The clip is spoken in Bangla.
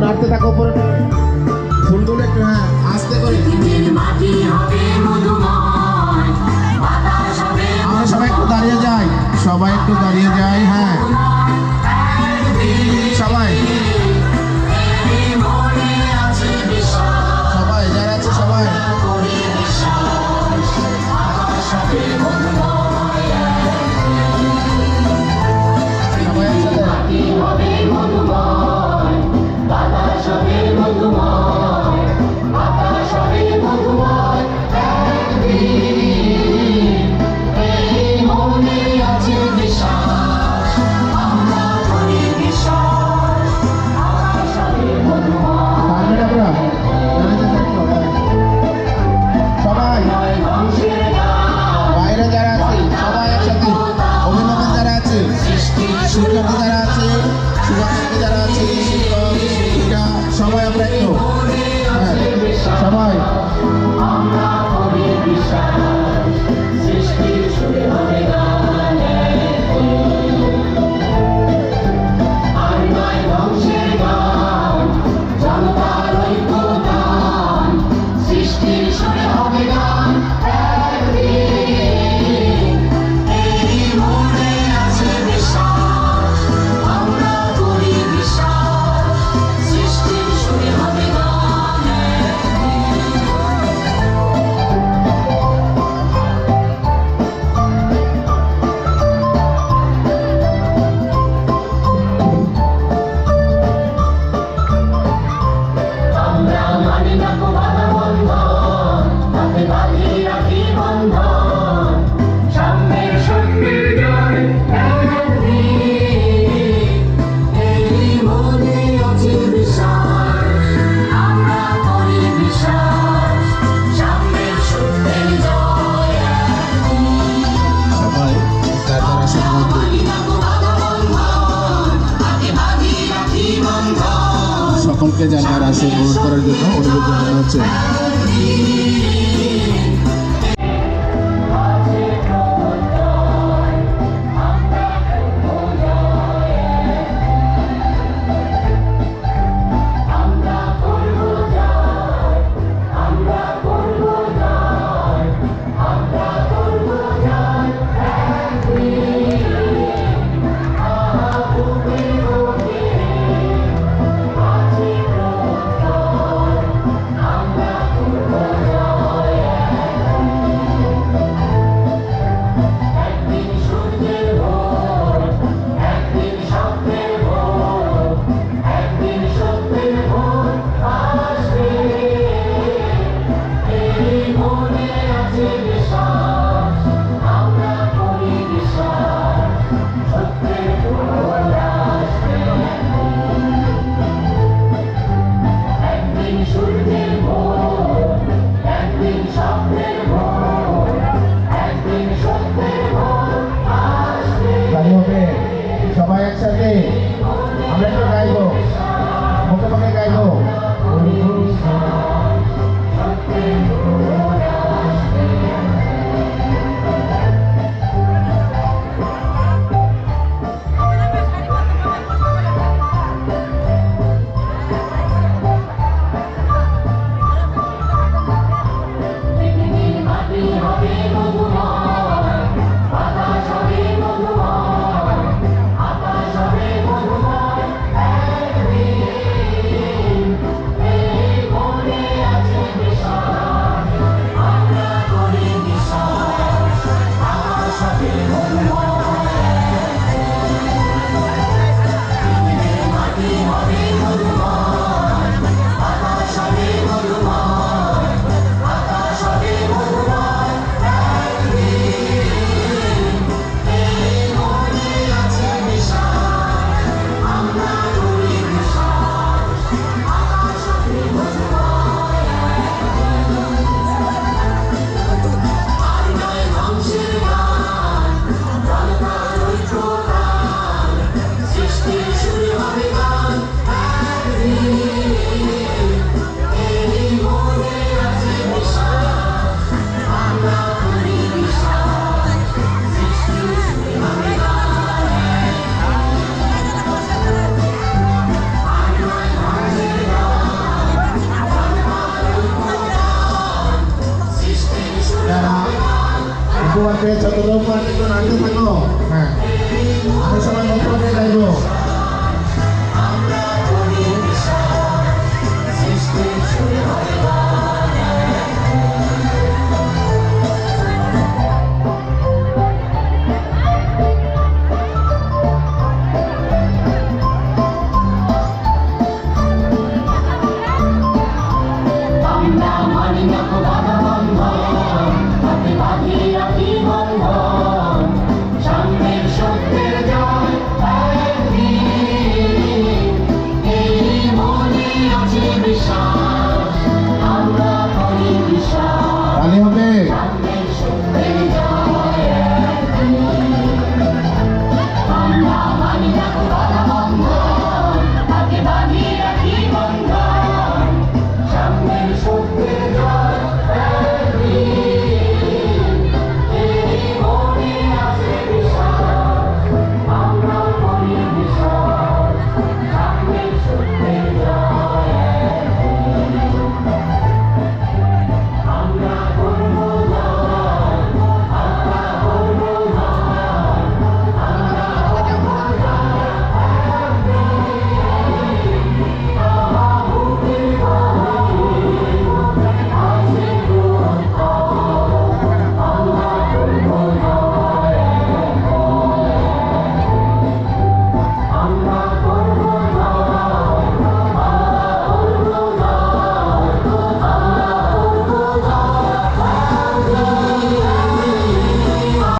নাড়তে থাকো উপরে সকলকে জানার আসে গ্রহণ করার জন্য অনুরোধ জানানো হচ্ছে। উপহার পেয়েছ তোমরা উপহার কিন্তু নাচতে থাকো হ্যাঁ আমি সবাই নতুন গাইবো সৃষ্টির শুরু হয়